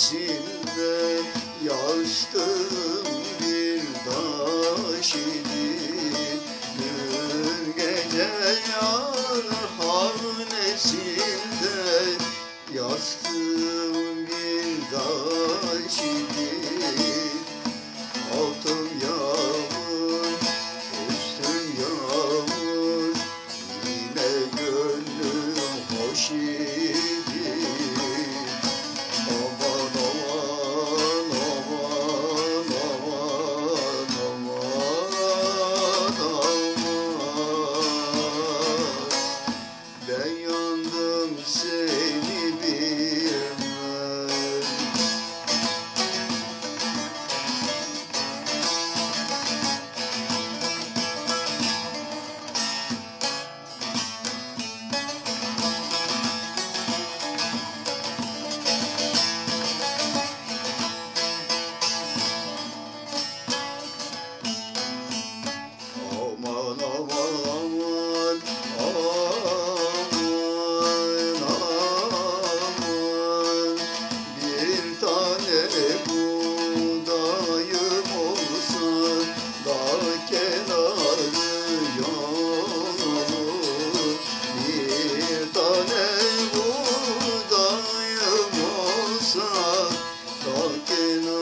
içinde yaştığım bir taş idi. Gün gece yar havnesinde yaştığım bir taş idi. কেন